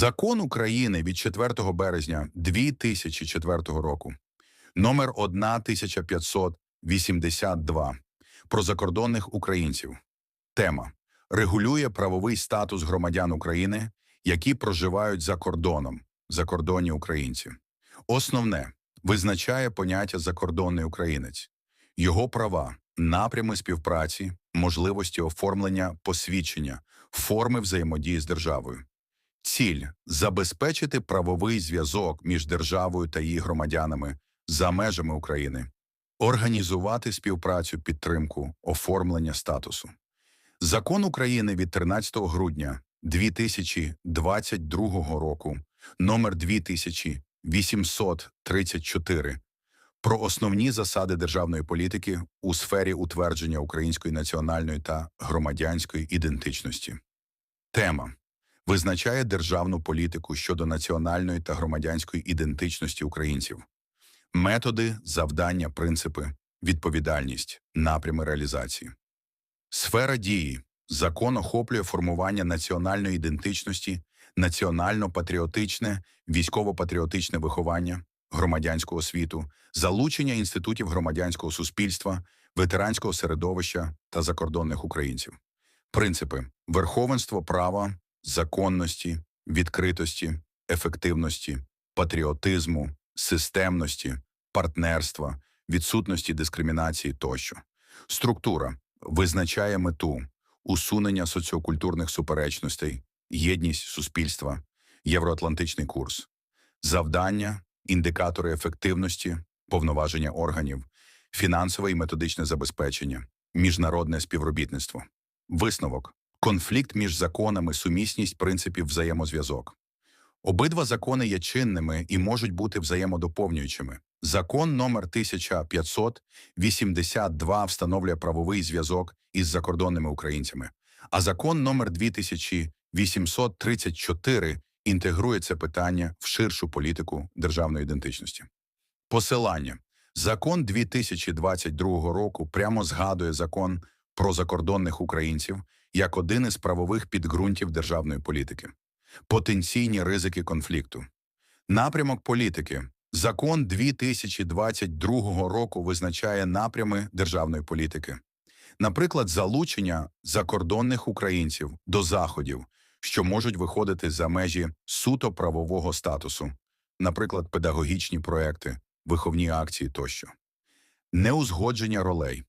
Закон України від 4 березня 2004 року, номер 1582 про закордонних українців. Тема регулює правовий статус громадян України, які проживають за кордоном, закордонні українці. Основне визначає поняття закордонний українець, його права, напрями співпраці, можливості оформлення посвідчення, форми взаємодії з державою. Ціль забезпечити правовий зв'язок між державою та її громадянами за межами України, організувати співпрацю, підтримку, оформлення статусу. Закон України від 13 грудня 2022 року, номер 2834, про основні засади державної політики у сфері утвердження української національної та громадянської ідентичності. Тема визначає державну політику щодо національної та громадянської ідентичності українців, методи, завдання, принципи, відповідальність, напрями реалізації. Сфера дії закон охоплює формування національної ідентичності, національно-патріотичне, військово-патріотичне виховання, громадянську освіту, залучення інститутів громадянського суспільства, ветеранського середовища та закордонних українців. Принципи верховенство права, законності, відкритості, ефективності, патріотизму, системності, партнерства, відсутності дискримінації тощо. Структура визначає мету усунення соціокультурних суперечностей, єдність суспільства, євроатлантичний курс, завдання, індикатори ефективності, повноваження органів, фінансове і методичне забезпечення, міжнародне співробітництво, висновок, конфлікт між законами, сумісність принципів взаємозв'язок. Обидва закони є чинними і можуть бути взаємодоповнюючими. Закон номер 1582 встановлює правовий зв'язок із закордонними українцями, а закон номер 2834 інтегрує це питання в ширшу політику державної ідентичності. Посилання. Закон 2022 року прямо згадує закон про закордонних українців як один із правових підґрунтів державної політики, потенційні ризики конфлікту, напрямок політики. Закон 2022 року визначає напрями державної політики, наприклад, залучення закордонних українців до заходів, що можуть виходити за межі суто правового статусу, наприклад, педагогічні проекти, виховні акції тощо, неузгодження ролей.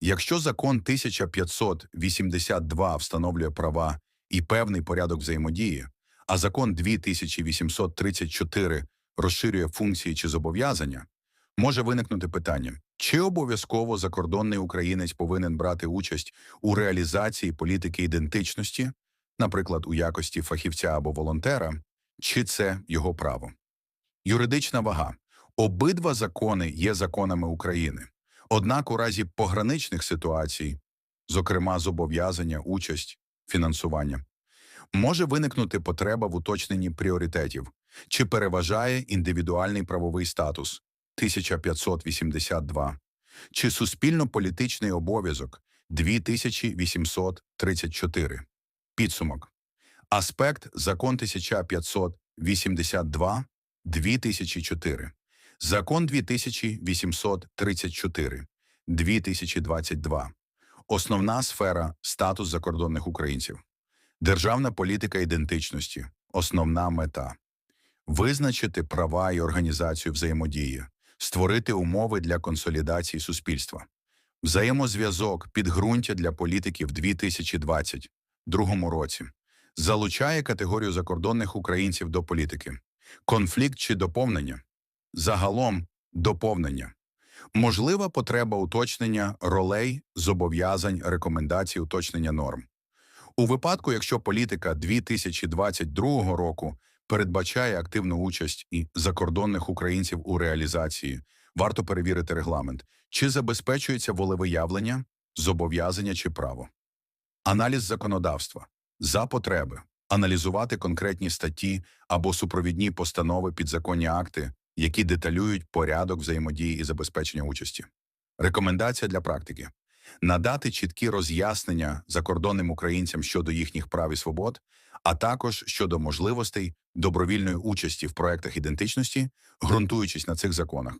Якщо закон 1582 встановлює права і певний порядок взаємодії, а закон 2834 розширює функції чи зобов'язання, може виникнути питання, чи обов'язково закордонний українець повинен брати участь у реалізації політики ідентичності, наприклад, у якості фахівця або волонтера, чи це його право. Юридична вага. Обидва закони є законами України. Однак у разі пограничних ситуацій, зокрема зобов'язання, участь, фінансування, може виникнути потреба в уточненні пріоритетів, чи переважає індивідуальний правовий статус 1582, чи суспільно-політичний обов'язок 2834. Підсумок. Аспект закон 1582 2004. Закон 2834 2022. Основна сфера статус закордонних українців. Державна політика ідентичності. Основна мета визначити права і організацію взаємодії, створити умови для консолідації суспільства, взаємозв'язок підґрунтя для політики в 2022 році, залучає категорію закордонних українців до політики, конфлікт чи доповнення. Загалом доповнення. Можлива потреба уточнення ролей, зобов'язань, рекомендацій, уточнення норм. У випадку, якщо політика 2022 року передбачає активну участь і закордонних українців у реалізації, варто перевірити регламент, чи забезпечується волевиявлення, зобов'язання чи право. Аналіз законодавства за потреби, аналізувати конкретні статті або супровідні постанови підзаконні акти які деталюють порядок взаємодії і забезпечення участі. Рекомендація для практики: надати чіткі роз'яснення закордонним українцям щодо їхніх прав і свобод, а також щодо можливостей добровільної участі в проектах ідентичності, ґрунтуючись на цих законах.